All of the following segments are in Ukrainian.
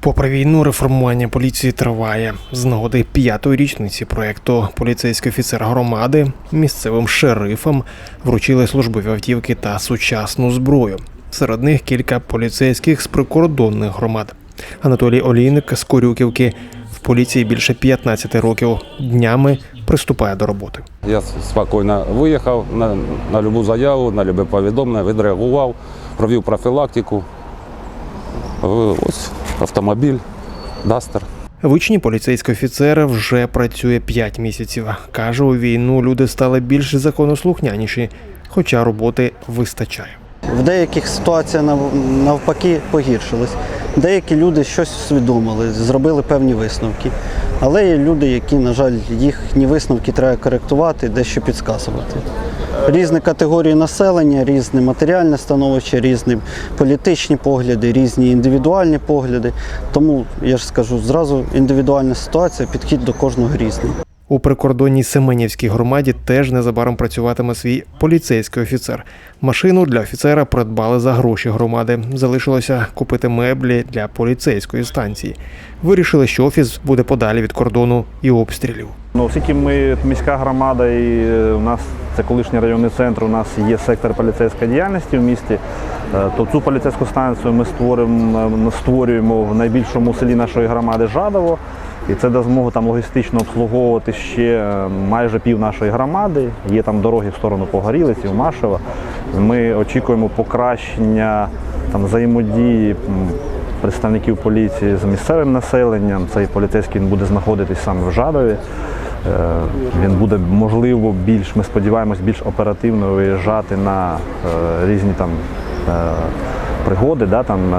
Попри війну, реформування поліції триває. З нагоди п'ятої річниці проекту поліцейський офіцер громади місцевим шерифам вручили службові автівки та сучасну зброю. Серед них кілька поліцейських з прикордонних громад. Анатолій Олійник з Корюківки в поліції більше 15 років днями приступає до роботи. Я спокійно виїхав на, на любу заяву, на любе повідомлення, відреагував, провів профілактику. Е, Ось автомобіль, Дастер. В учні поліцейський офіцер вже працює 5 місяців. Каже, у війну люди стали більш законослухняніші, хоча роботи вистачає. В деяких ситуаціях нав- навпаки погіршились. Деякі люди щось усвідомили, зробили певні висновки. Але є люди, які, на жаль, їхні висновки треба коректувати, дещо підсказувати. Різні категорії населення, різне матеріальне становище, різні політичні погляди, різні індивідуальні погляди. Тому я ж скажу зразу індивідуальна ситуація, підхід до кожного різний. У прикордонній Семенівській громаді теж незабаром працюватиме свій поліцейський офіцер. Машину для офіцера придбали за гроші громади. Залишилося купити меблі для поліцейської станції. Вирішили, що офіс буде подалі від кордону і обстрілів. Ну, оскільки ми міська громада і е, у нас це колишній районний центр, у нас є сектор поліцейської діяльності в місті, е, то цю поліцейську станцію ми створимо, створюємо в найбільшому селі нашої громади Жадово. І це дасть змогу там логістично обслуговувати ще е, майже пів нашої громади. Є там дороги в сторону Погорілиці, в Машево. Ми очікуємо покращення там, взаємодії представників поліції з місцевим населенням. Цей поліцейський він буде знаходитись саме в Жадові. Е, Він буде можливо більш, ми сподіваємось, більш оперативно виїжджати на е, різні там е, пригоди, да, там,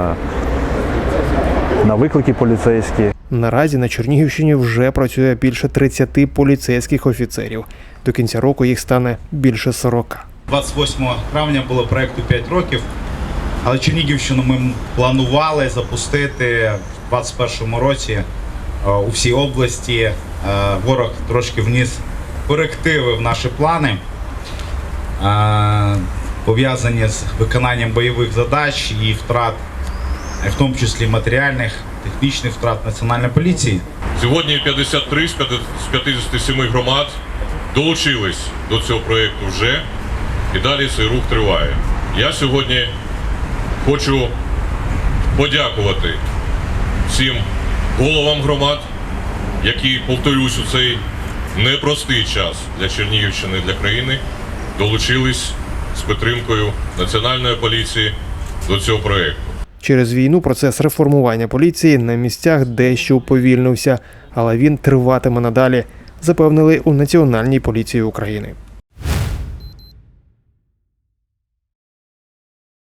на виклики поліцейські. Наразі на Чернігівщині вже працює більше 30 поліцейських офіцерів. До кінця року їх стане більше 40. 28 травня було проекту 5 років. Але Чернігівщину ми планували запустити в 2021 році е, у всій області. Е, Ворог трошки вніс корективи в наші плани, е, пов'язані з виконанням бойових задач і втрат, в тому числі матеріальних, технічних втрат Національної поліції. Сьогодні 53 з 50 з 57 громад долучились до цього проєкту вже, і далі цей рух триває. Я сьогодні хочу подякувати всім головам громад, які, повторюсь, у цей непростий час для Чернігівщини для країни долучились з підтримкою Національної поліції до цього проєкту. Через війну процес реформування поліції на місцях дещо уповільнився, але він триватиме надалі, запевнили у Національній поліції України.